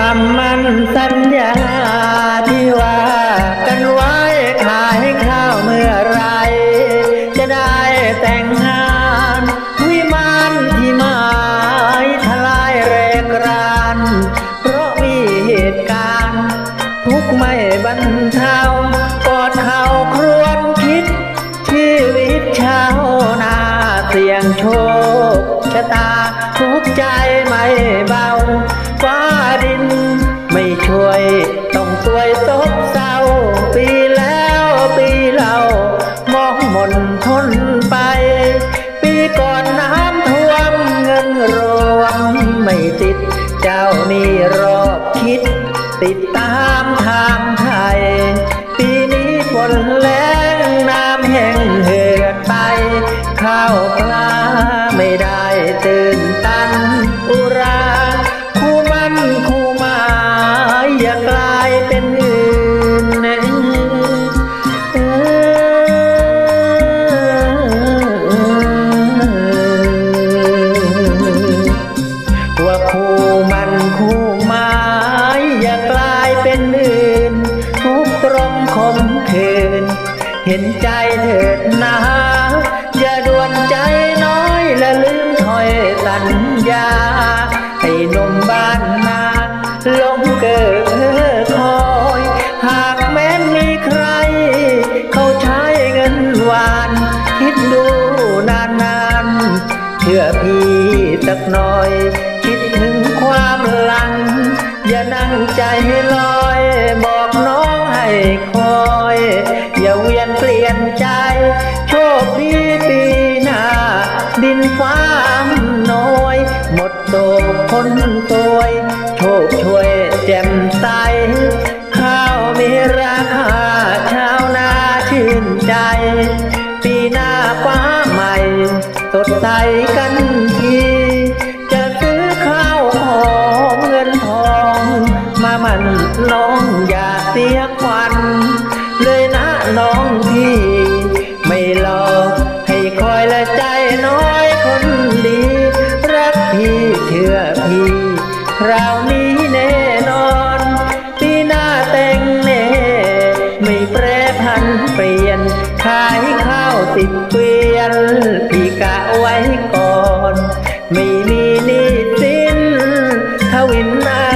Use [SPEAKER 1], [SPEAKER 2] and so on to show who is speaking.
[SPEAKER 1] ามมันสัญญา คชะตาทุกใจไม่เบาฟ้าดินไม่ช่วยต้องสวยซบเศร้า ปีแล้วปีเล่ามองหมนทนไป ปีก่อนน้ำท่วมเงินรวมไม่ติด เจ้านี่รอบคิด ข้าวปลาไม่ได้ตื่นตันอุราคู่มันคู่หมายอย่ากลายเป็นอื่นเออว่าคู่มันคู่หมายอย่ากลายเป็นอื่น ทุกตรงคมคืนเห็นใจเถิดนะ และลืมถอยสัญญา ให้นมบ้านนาลงเกิดคอย หากแม้นมีใคร เขาใช้เงินหวาน คิดดูนานๆเชื่อพี่สักหน่อย คิดถึงความหลัง อย่านั่งใจลอย บอกน้องให้คอย อย่าเวียนเปลี่ยนใจ โชคดี ดินฟ้าน้อย หมดโศกคนตวยโชคช่วยแจ่มใสข้าวมีราคาชาวนาชื่นใจ ปีหน้าฟ้าใหม่ สดใสกันทีจะซื้อข้าวหอมเงินทอง มามันน้องอย่าเสียควันเลย น้อยคนดี รักพี่เชื่อพี่คราวนี้แน่นอนปีหน้าแต่งแน่ไม่แปรพันเปลี่ยน ขายข้าวติดเกวียน พี่กะไว้ก่อน ไม่มีหนี้สินทวินนา